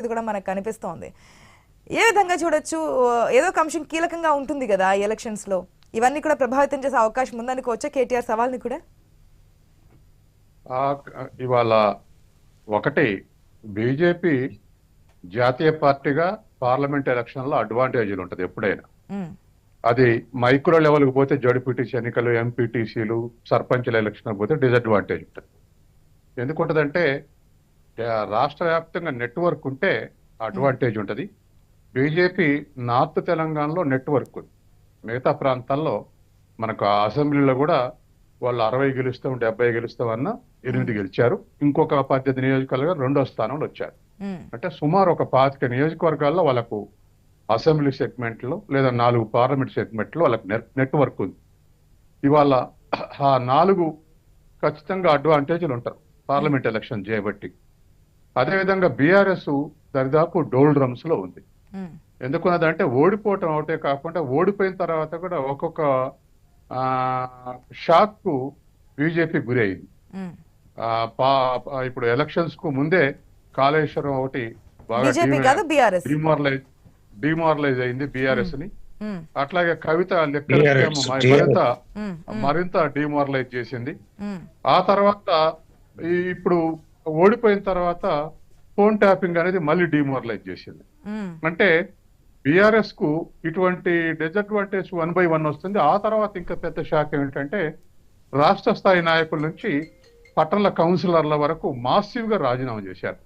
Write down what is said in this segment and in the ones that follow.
ఇది కూడా మనకు కనిపిస్తోంది. ఏ విధంగా చూడొచ్చు? ఏదో ఒక అంశం కీలకంగా ఉంటుంది కదా ఎలక్షన్స్లో ఇవన్నీ కూడా ప్రభావితం చేసే అవకాశం ఉందనుకోవచ్చా కేటీఆర్ సవాల్ని కూడా? ఇవాళ ఒకటి బీజేపీ జాతీయ పార్టీగా పార్లమెంట్ ఎలక్షన్లో అడ్వాంటేజీలు ఉంటుంది ఎప్పుడైనా. అది మైక్రో లెవెల్కి పోతే జడ్పీటీసీ ఎన్నికలు ఎంపీటీసీలు సర్పంచ్ల ఎలక్షన్ పోతే డిసడ్వాంటేజ్ ఉంటుంది. ఎందుకుంటుందంటే రాష్ట్ర వ్యాప్తంగా నెట్వర్క్ ఉంటే అడ్వాంటేజ్ ఉంటుంది. బీజేపీ నార్త్ తెలంగాణలో నెట్వర్క్ ఉంది. మిగతా ప్రాంతాల్లో మనకు ఆ అసెంబ్లీలో కూడా వాళ్ళు అరవై గెలుస్తాం డెబ్బై గెలుస్తాం అన్న ఎనిమిది గెలిచారు. ఇంకొక పద్దెనిమిది నియోజకవర్గాలు రెండో స్థానంలో వచ్చారు. అంటే సుమారు ఒక పాతిక నియోజకవర్గాల్లో వాళ్ళకు అసెంబ్లీ సెగ్మెంట్లో లేదా నాలుగు పార్లమెంట్ సెగ్మెంట్లో వాళ్ళకి నెట్ నెట్వర్క్ ఉంది. ఇవాళ ఆ నాలుగు ఖచ్చితంగా అడ్వాంటేజ్లు ఉంటారు. పార్లమెంట్ ఎలక్షన్ చేయబట్టి. అదేవిధంగా బీఆర్ఎస్ దరిదాపు డోల్ డ్రమ్స్లో ఉంది. ఎందుకున్నదంటే ఓడిపోవటం ఒకటే కాకుండా ఓడిపోయిన తర్వాత కూడా ఒక్కొక్క షాక్కు బీజేపీ గురి అయింది. ఇప్పుడు ఎలక్షన్స్కు ముందే కాళేశ్వరం ఒకటి బాగా బీజేపీ కాదు బీఆర్ఎస్ డిమారలైజ్ డిమారలైజ్ అయింది బీఆర్ఎస్ని. అట్లాగే కవిత లెక్కలు మరింత మరింత డిమారలైజ్ చేసింది. ఆ తర్వాత ఈ- ఇప్పుడు ఓడిపోయిన తర్వాత ఫోన్ ట్యాపింగ్ అనేది మళ్ళీ డిమారలైజ్ చేసింది. అంటే బీఆర్ఎస్కు ఇటువంటి డిసడ్వాంటేజ్ వన్ బై వన్ వస్తుంది. ఆ తర్వాత ఇంకా పెద్ద షాక్ ఏమిటంటే రాష్ట్ర స్థాయి నాయకుల నుంచి పట్టణ కౌన్సిలర్ల వరకు మాసివ్గా రాజీనామా చేశారు.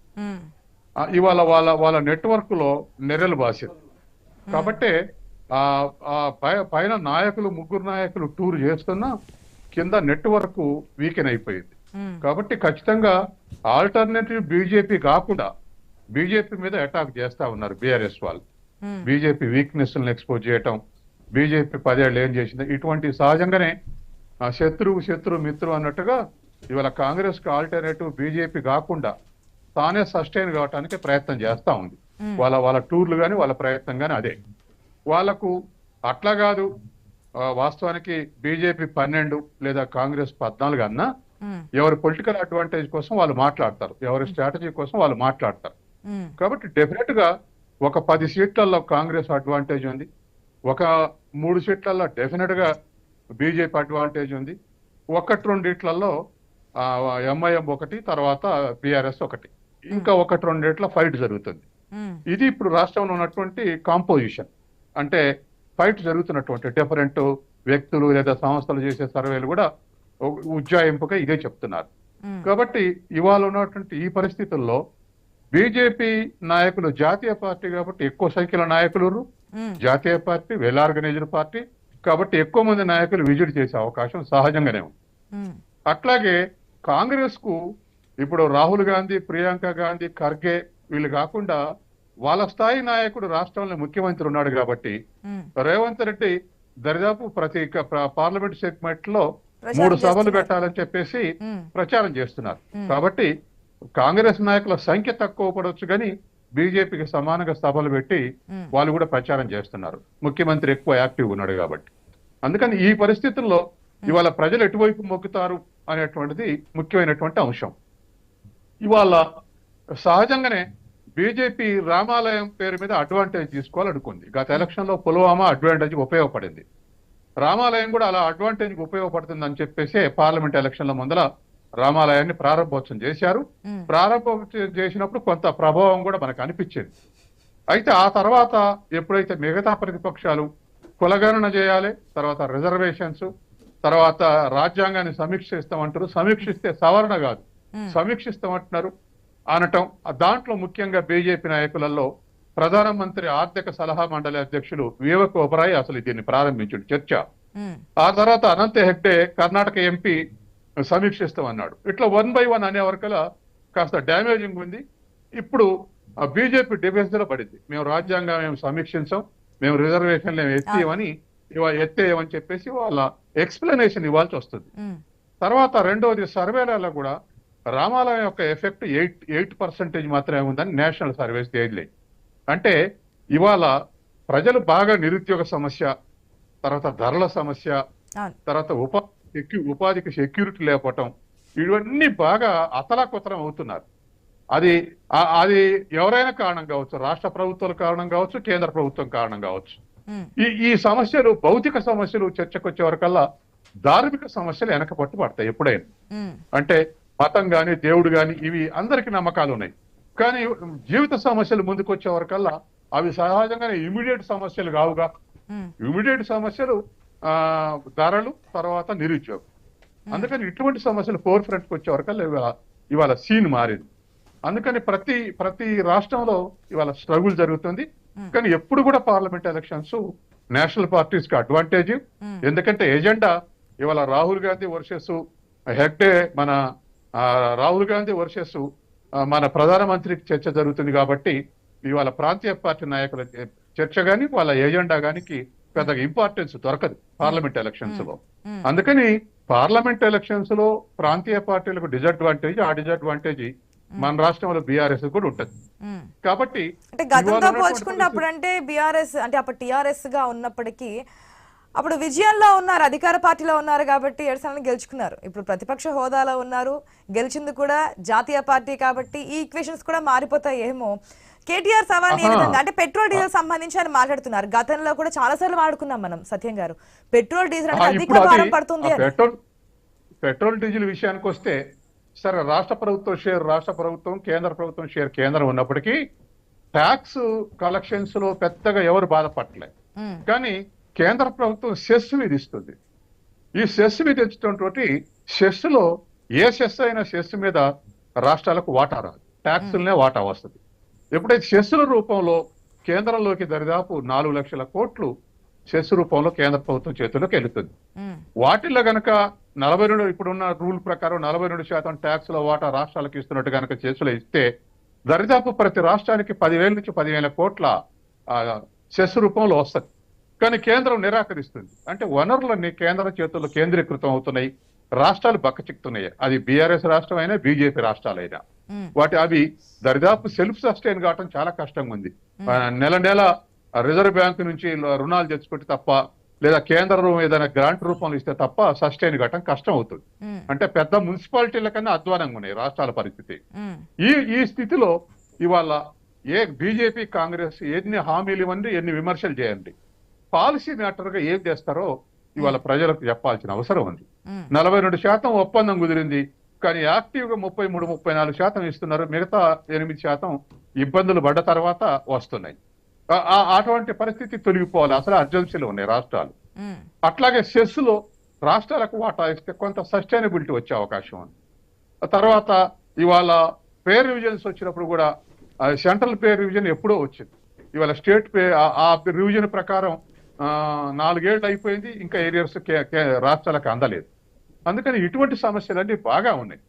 ఇవాళ వాళ్ళ వాళ్ళ నెట్వర్క్లో నెర్రెలు బాసింది కాబట్టి ఆ పైన నాయకులు ముగ్గురు నాయకులు టూర్ చేస్తున్నా కింద నెట్వర్క్ వీకెన్ అయిపోయింది. కాబట్టి ఖచ్చితంగా ఆల్టర్నేటివ్ బీజేపీ కాకుండా బీజేపీ మీద అటాక్ చేస్తా ఉన్నారు బీఆర్ఎస్ వాళ్ళు. బీజేపీ వీక్నెస్ ఎక్స్పోజ్ చేయటం బీజేపీ పదేళ్ళు ఏం చేసింది ఇటువంటి సహజంగానే శత్రువు శత్రు మిత్రు అన్నట్టుగా ఇవాళ కాంగ్రెస్కి ఆల్టర్నేటివ్ బీజేపీ కాకుండా తానే సస్టైన్ కావడానికి ప్రయత్నం చేస్తా ఉంది. Hmm. వాళ్ళ వాళ్ళ టూర్లు కానీ వాళ్ళ ప్రయత్నం కానీ అదే. వాళ్ళకు అట్లా కాదు వాస్తవానికి బీజేపీ పన్నెండు లేదా కాంగ్రెస్ పద్నాలుగు అన్నా ఎవరి పొలిటికల్ అడ్వాంటేజ్ కోసం వాళ్ళు మాట్లాడతారు. ఎవరి స్ట్రాటజీ కోసం వాళ్ళు మాట్లాడతారు. ఉమ్, కాబట్టి డెఫినెట్గా ఒక పది సీట్లలో కాంగ్రెస్ అడ్వాంటేజ్ ఉంది. ఒక మూడు సీట్లలో డెఫినెట్గా బీజేపీ అడ్వాంటేజ్ ఉంది. ఒకటి రెండిట్లలో ఎంఐఎం ఒకటి తర్వాత బీఆర్ఎస్ ఒకటి. ఇంకా ఒకటి రెండిట్ల ఫైట్ జరుగుతుంది. ఇది ఇప్పుడు రాష్ట్రంలో ఉన్నటువంటి కాంపోజిషన్ అంటే ఫైట్ జరుగుతున్నటువంటి డిఫరెంట్ వ్యక్తులు లేదా సంస్థలు చేసే సర్వేలు కూడా ఉజ్జాయింపుగా ఇదే చెప్తున్నారు. కాబట్టి ఇవాళ ఉన్నటువంటి ఈ పరిస్థితుల్లో బీజేపీ నాయకులు జాతీయ పార్టీ కాబట్టి ఎక్కువ సంఖ్యలో నాయకులు జాతీయ పార్టీ వెల్ ఆర్గనైజ్డ్ పార్టీ కాబట్టి ఎక్కువ మంది నాయకులు విజిట్ చేసే అవకాశం సహజంగానే ఉంది. అట్లాగే కాంగ్రెస్కు ఇప్పుడు రాహుల్ గాంధీ ప్రియాంక గాంధీ ఖర్గే వీళ్ళు కాకుండా వాళ్ళ స్థాయి నాయకుడు రాష్ట్రంలో ముఖ్యమంత్రి ఉన్నాడు కాబట్టి రేవంత్ రెడ్డి దరిదాపు ప్రతి పార్లమెంట్ సెగ్మెంట్లో మూడు సభలు. పెట్టాలని చెప్పేసి ప్రచారం చేస్తున్నారు. కాబట్టి కాంగ్రెస్ నాయకుల సంఖ్య తక్కువ పడవచ్చు కానీ బీజేపీకి సమానంగా సభలు పెట్టి వాళ్ళు కూడా ప్రచారం చేస్తున్నారు. ముఖ్యమంత్రి ఎక్కువ యాక్టివ్ ఉన్నాడు కాబట్టి. అందుకని ఈ పరిస్థితుల్లో ఇవాళ ప్రజలు ఎటువైపు మొక్కుతారు అనేటువంటిది ముఖ్యమైనటువంటి అంశం. ఇవాళ సహజంగానే బీజేపీ రామాలయం పేరు మీద అడ్వాంటేజ్ తీసుకోవాలనుకుంది. గత ఎలక్షన్లో పుల్వామా అడ్వాంటేజ్ ఉపయోగపడింది. రామాలయం కూడా అలా అడ్వాంటేజ్ ఉపయోగపడుతుంది అని చెప్పేసి పార్లమెంట్ ఎలక్షన్ల ముందర రామాలయాన్ని ప్రారంభోత్సవం చేశారు. ఉమ్, ప్రారంభం చే- చేసినప్పుడు కొంత ప్రభావం కూడా మనకు అనిపించింది. అయితే ఆ తర్వాత ఎప్పుడైతే మిగతా ప్రతిపక్షాలు కులగణన చేయాలి తర్వాత రిజర్వేషన్స్ తర్వాత రాజ్యాంగాన్ని సమీక్షిస్తామంటారు. సమీక్షిస్తే సవరణ కాదు. సమీక్షిస్తామంటున్నారు అనటం. దాంట్లో ముఖ్యంగా బీజేపీ నాయకులలో ప్రధానమంత్రి ఆర్థిక సలహా మండలి అధ్యక్షులు వివేక్ ఓబరాయ్ అసలు దీన్ని ప్రారంభించాడు చర్చ. ఆ తర్వాత అనంత హెగ్డే కర్ణాటక ఎంపీ సమీక్షిస్తామన్నాడు. ఇట్లా వన్ బై వన్ అనే వరకల కాస్త డ్యామేజింగ్ ఉంది. ఇప్పుడు బీజేపీ డిఫెన్స్లో పడింది. మేము రాజ్యాంగం మేము సమీక్షించాం మేము రిజర్వేషన్లు మేము ఎత్తేయమని ఇవా ఎత్తేయమని చెప్పేసి వాళ్ళ ఎక్స్ప్లెనేషన్ ఇవ్వాల్సి వస్తుంది. తర్వాత రెండవది సర్వేలలో కూడా రామాలయం యొక్క ఎఫెక్ట్ ఎయిట్ ఎయిట్ పర్సెంటేజ్ మాత్రమే ఉందని నేషనల్ సర్వేస్ తేలినాయి అంటే ఇవాళ ప్రజలు బాగా నిరుద్యోగ సమస్య తర్వాత ధరల సమస్య తర్వాత ఉపా సెక్యూ ఉపాధికి సెక్యూరిటీ లేకపోవటం ఇవన్నీ బాగా అతలాకుతలం అవుతున్నారు. అది అది ఎవరైనా కారణం కావచ్చు రాష్ట్ర ప్రభుత్వాల కారణం కావచ్చు కేంద్ర ప్రభుత్వం కారణం కావచ్చు. ఈ ఈ సమస్యలు భౌతిక సమస్యలు చర్చకు వచ్చే వరకల్లా ధార్మిక సమస్యలు వెనక పట్టు పడతాయి ఎప్పుడైనా అంటే మతం గాని దేవుడు గాని ఇవి అందరికి నమ్మకాలు ఉన్నాయి కానీ జీవిత సమస్యలు ముందుకు వచ్చే వరకల్లా అవి సహజంగానే ఇమీడియట్ సమస్యలు కావుగా. ఇమీడియట్ సమస్యలు ఆ ధరలు తర్వాత నిరుద్యోగం. అందుకని ఇటువంటి సమస్యలు ఫోర్ ఫ్రంట్ వచ్చే వరకల్లా ఇవాళ ఇవాళ సీన్ మారింది. అందుకని ప్రతి ప్రతి రాష్ట్రంలో ఇవాళ స్ట్రగుల్ జరుగుతుంది. కానీ ఎప్పుడు కూడా పార్లమెంట్ ఎలక్షన్స్ నేషనల్ పార్టీస్కి అడ్వాంటేజ్. ఎందుకంటే ఎజెండా ఇవాళ రాహుల్ గాంధీ వర్సెస్ హెగ్డే మన రాహుల్ గాంధీ వర్సెస్ మన ప్రధానమంత్రికి చర్చ జరుగుతుంది కాబట్టి ఇవాళ ప్రాంతీయ పార్టీ నాయకుల చర్చ గాని వాళ్ళ ఎజెండా గానికి పెద్దగా ఇంపార్టెన్స్ దొరకదు పార్లమెంట్ ఎలక్షన్స్లో. అందుకని పార్లమెంట్ ఎలక్షన్స్లో ప్రాంతీయ పార్టీలకు డిసడ్వాంటేజ్ ఆ డిసడ్వాంటేజ్ మన రాష్ట్రంలో బీఆర్ఎస్ కూడా ఉంటది. కాబట్టి అంటే గతంతో పోల్చుకుంటే అప్పుడు అంటే బీఆర్ఎస్ అంటే అప్పుడు టీఆర్ఎస్గా ఉన్నప్పటికీ అప్పుడు విజయంలో ఉన్నారు అధికార పార్టీలో ఉన్నారు కాబట్టి ఏడు సార్లు గెలుచుకున్నారు. ఇప్పుడు ప్రతిపక్ష హోదాలో ఉన్నారు గెలిచింది కూడా జాతీయ పార్టీ కాబట్టి ఈ ఈక్వేషన్స్ కూడా మారిపోతాయి ఏమో కేటీఆర్ సవాల్ ఏ ఆహా. విధంగా అంటే పెట్రోల్ డీజిల్ సంబంధించి అని మాట్లాడుతున్నారు. గతంలో కూడా చాలా సార్లు వాడుకున్నాం మనం సత్యం గారు. పెట్రోల్ డీజిల్ అంటే అధిక భారం పడుతుంది పెట్రోల్ పెట్రోల్ డీజిల్ విషయానికి వస్తే సరే రాష్ట్ర ప్రభుత్వం షేర్ రాష్ట్ర ప్రభుత్వం కేంద్ర ప్రభుత్వం షేర్ కేంద్రం ఉన్నప్పటికీ ట్యాక్స్ కలెక్షన్స్లో పెద్దగా ఎవరు బాధపడలేదు కానీ కేంద్ర ప్రభుత్వం సెస్ విధిస్తుంది. ఈ సెస్ విధించడంతో సెస్లో ఏ సెస్ అయినా సెస్ మీద రాష్ట్రాలకు వాటా రాదు. ట్యాక్సులనే వాటా వస్తుంది. ఎప్పుడైతే సెస్సుల రూపంలో కేంద్రంలోకి దరిదాపు నాలుగు లక్షల కోట్లు సెస్ రూపంలో కేంద్ర ప్రభుత్వం చేతుల్లోకి వెళుతుంది. వాటిల్లో గనక నలభై రెండు ఇప్పుడున్న రూల్ ప్రకారం నలభై రెండు శాతం ట్యాక్స్లో వాటా రాష్ట్రాలకు ఇస్తున్నట్టు గనక చేసులో ఇస్తే దరిదాపు ప్రతి రాష్ట్రానికి పదివేల నుంచి పదివేల కోట్ల సెస్ రూపంలో వస్తుంది. కానీ కేంద్రం నిరాకరిస్తుంది. అంటే వనరులన్నీ కేంద్ర చేతుల్లో కేంద్రీకృతం అవుతున్నాయి. రాష్ట్రాలు బక్కచిక్కుతున్నాయి అది బీఆర్ఎస్ రాష్ట్రం అయినా బీజేపీ రాష్ట్రాలైనా. వాటి అవి దరిదాపు సెల్ఫ్ సస్టైన్ కావటం చాలా కష్టంగా ఉంది. నెల నెల రిజర్వ్ బ్యాంక్ నుంచి రుణాలు తెచ్చుకుంటే తప్ప లేదా కేంద్రం ఏదైనా గ్రాంట్ రూపంలో ఇస్తే తప్ప సస్టైన్ కావటం కష్టం అవుతుంది. అంటే పెద్ద మున్సిపాలిటీల కన్నా అధ్వానంగా ఉన్నాయి రాష్ట్రాల పరిస్థితి. ఈ ఈ స్థితిలో ఇవాళ ఏ బీజేపీ కాంగ్రెస్ ఎన్ని హామీలు ఇవ్వండి ఎన్ని విమర్శలు చేయండి. పాలసీ మ్యాటర్గా ఏం చేస్తారో ఇవాళ ప్రజలకు చెప్పాల్సిన అవసరం ఉంది. నలభై రెండు శాతం ఒప్పందం కుదిరింది. కానీ యాక్టివ్గా ముప్పై మూడు ముప్పై నాలుగు శాతం ఇస్తున్నారు. మిగతా ఎనిమిది శాతం ఇబ్బందులు పడ్డ తర్వాత వస్తున్నాయి. అటువంటి పరిస్థితి తొలగిపోవాలి. అసలు అర్జెన్సీలు ఉన్నాయి రాష్ట్రాలు. అట్లాగే సెస్లో రాష్ట్రాలకు వాటా ఇస్తే కొంత సస్టైనబిలిటీ వచ్చే అవకాశం ఉంది. తర్వాత ఇవాళ పే రివిజన్స్ వచ్చినప్పుడు కూడా సెంట్రల్ పే రివిజన్ ఎప్పుడో వచ్చింది. ఇవాళ స్టేట్ పే ఆ- రివిజన్ ప్రకారం నాలుగేళ్ళు అయిపోయింది ఇంకా ఏరియాస్ రాష్ట్రాలకు అందలేదు. అందుకని ఇటువంటి సమస్యలన్నీ బాగా ఉన్నాయి.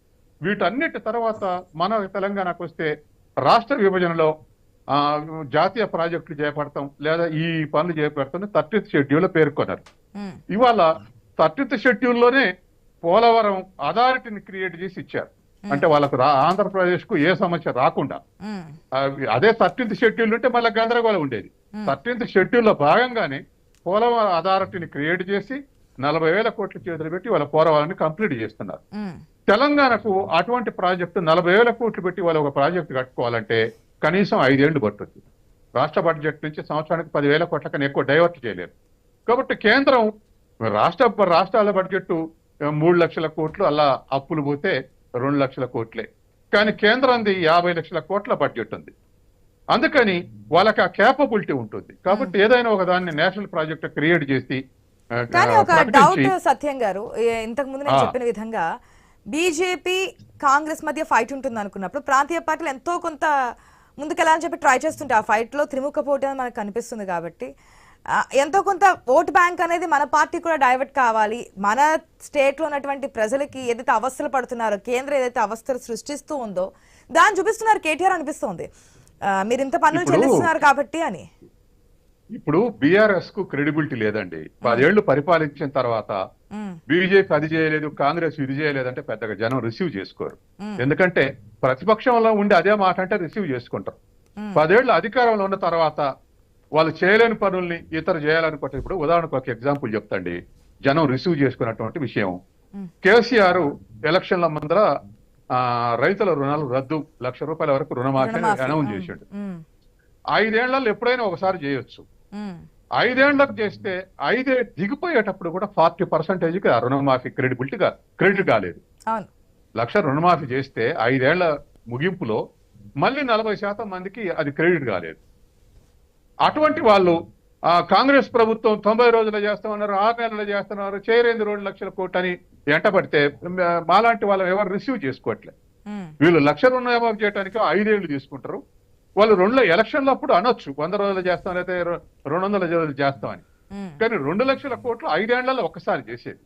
వీటన్నిటి తర్వాత మన తెలంగాణకు వస్తే రాష్ట్ర విభజనలో ఆ, జాతీయ ప్రాజెక్టులు చేపడతాం లేదా ఈ పనులు చేపడతాం థర్టీత్ షెడ్యూల్ పేర్కొన్నారు. ఇవాళ థర్టీత్ షెడ్యూల్లోనే పోలవరం అథారిటీని క్రియేట్ చేసి ఇచ్చారు. అంటే వాళ్ళకు రా ఆంధ్రప్రదేశ్కు ఏ సమస్య రాకుండా. అదే థర్టీన్త్ షెడ్యూల్ ఉంటే మళ్ళీ గందరగోళం ఉండేది. థర్టీన్త్ షెడ్యూల్లో భాగంగానే పోలవరం అథారిటీని క్రియేట్ చేసి నలభై వేల కోట్ల చేతులు పెట్టి వాళ్ళ పోలవరాన్ని కంప్లీట్ చేస్తున్నారు. తెలంగాణకు అటువంటి ప్రాజెక్టు నలభై వేల కోట్లు పెట్టి వాళ్ళు ఒక ప్రాజెక్టు కట్టుకోవాలంటే కనీసం ఐదేళ్ళు పట్టుద్ది రాష్ట్ర బడ్జెట్ నుంచి సంవత్సరానికి పదివేల కోట్ల కన్నా ఎక్కువ డైవర్ట్ చేయలేరు. కాబట్టి కేంద్రం రాష్ట్ర రాష్ట్రాల బడ్జెట్ మూడు లక్షల కోట్లు అలా అప్పులు పోతే రెండు లక్షల కోట్లే. కానీ కేంద్రంది యాభై లక్షల కోట్ల బడ్జెట్ ఉంది. అందుకని వాళ్ళకి ఆ క్యాపబిలిటీ ఉంటుంది. కాబట్టి ఏదైనా ఒక దాన్ని నేషనల్ ప్రాజెక్ట్ క్రియేట్ చేసి కానీ ఒక డౌట్ సత్యం గారు ఇంతకు ముందు నేను. చెప్పిన విధంగా బీజేపీ కాంగ్రెస్ మధ్య ఫైట్ ఉంటుంది అనుకున్నప్పుడు ప్రాంతీయ పార్టీలు ఎంతో కొంత ముందుకెళ్ళాలని చెప్పి ట్రై చేస్తుంటే ఆ ఫైట్లో త్రిముఖ పోటీ అని మనకు కనిపిస్తుంది కాబట్టి ఎంతో కొంత ఓట్ బ్యాంక్ అనేది మన పార్టీ కూడా డైవర్ట్ కావాలి. మన స్టేట్లో ఉన్నటువంటి ప్రజలకి ఏదైతే అవస్థలు పడుతున్నారో కేంద్రం ఏదైతే అవస్థలు సృష్టిస్తూ ఉందో దాన్ని చూపిస్తున్నారు కేటీఆర్ అనిపిస్తోంది. మీరు ఇంత పన్నులు ఇప్పుడు- చెల్లిస్తున్నారు కాబట్టి అని. ఇప్పుడు బీఆర్ఎస్కు క్రెడిబిలిటీ లేదండి. పదేళ్ళు పరిపాలించిన తర్వాత బీజేపీ అది చేయలేదు కాంగ్రెస్ ఇది చేయలేదంటే పెద్దగా జనం రిసీవ్ చేసుకోరు. ఎందుకంటే ప్రతిపక్షంలో ఉండి అదే మాట అంటే రిసీవ్ చేసుకుంటారు. పదేళ్ళు అధికారంలో ఉన్న తర్వాత వాళ్ళు చేయలేని పనుల్ని ఇతరు చేయాలనుకుంటే ఇప్పుడు ఉదాహరణకు ఒక ఎగ్జాంపుల్ చెప్తండి. జనం రిసీవ్ చేసుకున్నటువంటి విషయం. కేసీఆర్ ఎలక్షన్ల ముందర రైతుల రుణాలు రద్దు లక్ష రూపాయల వరకు రుణమాఫీ. అనౌన్స్ చేసాడు ఐదేళ్ళలో ఎప్పుడైనా ఒకసారి చేయొచ్చు. ఐదేళ్ళకు చేస్తే ఐదే దిగిపోయేటప్పుడు కూడా ఫార్టీ పర్సెంటేజ్కి ఆ రుణమాఫీ క్రెడిబిలిటీ గా క్రెడిట్ కాలేదు. లక్ష రుణమాఫీ చేస్తే ఐదేళ్ళ ముగింపులో మళ్ళీ నలభై శాతం మందికి అది క్రెడిట్ కాలేదు. అటువంటి వాళ్ళు ఆ కాంగ్రెస్ ప్రభుత్వం తొంభై రోజులు చేస్తామన్నారు ఆరు నెలలు చేస్తున్నారు చేరేంది రెండు లక్షల కోట్లు అని ఎంటబడితే మ- మాలాంటి వాళ్ళని ఎవరు రిసీవ్ చేసుకోవట్లే వీళ్ళు లక్ష రుణమాఫీ చేయడానికి ఐదేళ్ళు తీసుకుంటారు. వాళ్ళు రెండు ఎలక్షన్లు అప్పుడు అనొచ్చు. వంద రోజులు చేస్తాం లేకపోతే రె- రెండు వందల రోజులు చేస్తామని కానీ రెండు లక్షల కోట్లు ఐదేళ్ళలో ఒక్కసారి చేసేది.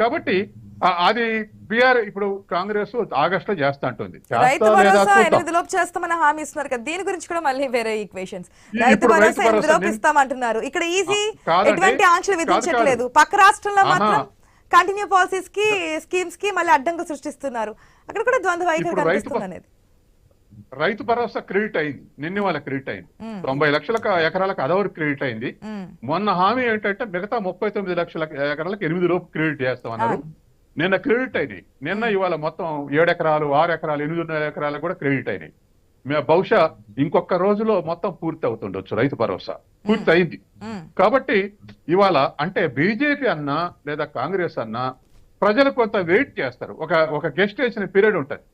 కాబట్టి ఆ- అది బీఆర్ ఇప్పుడు కాంగ్రెస్ ఆగస్ట్లో చేస్తా అంటుంది లేదా చేస్తామని హామీ ఇస్తున్నారు కదా. దీని గురించి కూడా మళ్ళీ వేరే ఈక్వేషన్స్ రైతు భరోసా ఇస్తామంటున్నారు. ఇక్కడ ఈజీ. ఎటువంటి ఆంక్షలు విధించట్లేదు. పక్క రాష్ట్రంలో. మాత్రం కంటిన్యూ పాలసీస్కి స్కీమ్స్కి మళ్ళీ అడ్డంకు సృష్టిస్తున్నారు. అక్కడ కూడా ద్వంద్వ వైఖరి కనిపిస్తుంది అనేది రైతు భరోసా క్రెడిట్ అయింది. నిన్న వాళ్ళ క్రెడిట్ అయింది. తొంభై లక్షల ఎకరాలకు అదవరు క్రెడిట్ అయింది. మొన్న హామీ ఏంటంటే మిగతా ముప్పై తొమ్మిది లక్షల ఎకరాలకు ఎనిమిది లోపు క్రెడిట్ చేస్తామన్నారు. నిన్న క్రెడిట్ అయినాయి. నిన్న ఇవాళ మొత్తం ఏడు ఎకరాలు ఆరు ఎకరాలు ఎనిమిదిన్నర ఎకరాలు కూడా క్రెడిట్ అయినాయి. బహుశా ఇంకొక రోజులో మొత్తం పూర్తి అవుతుండొచ్చు రైతు భరోసా. పూర్తి అయింది ఉమ్, కాబట్టి ఇవాళ అంటే బీజేపీ అన్నా లేదా కాంగ్రెస్ అన్నా ప్రజలు కొంత వెయిట్ చేస్తారు. ఒక ఒక గెస్ట్ వేసిన పీరియడ్ ఉంటుంది.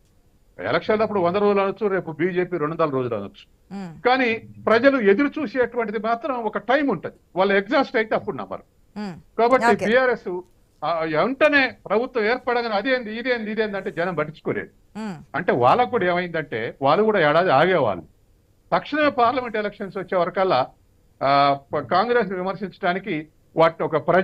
ఎలక్షన్ అప్పుడు వంద రోజులు అనొచ్చు రేపు బీజేపీ రెండు వందల రోజులు అనొచ్చు. కానీ ప్రజలు ఎదురు చూసేటువంటిది మాత్రం ఒక టైం ఉంటుంది. వాళ్ళు ఎగ్జాస్ట్ అయితే అప్పుడు నమ్మరు. కాబట్టి. బీఆర్ఎస్ వెంటనే ప్రభుత్వం ఏర్పడగానే అదేంది ఇదేంది ఇదేంది అంటే జనం పట్టించుకోలేదు. అంటే వాళ్ళకు కూడా ఏమైందంటే వాళ్ళు కూడా ఏడాది ఆగేవాళ్ళు. తక్షణమే పార్లమెంట్ ఎలక్షన్స్ వచ్చే వరకల్లా కాంగ్రెస్ విమర్శించడానికి వాటిని ఒక ప్రజా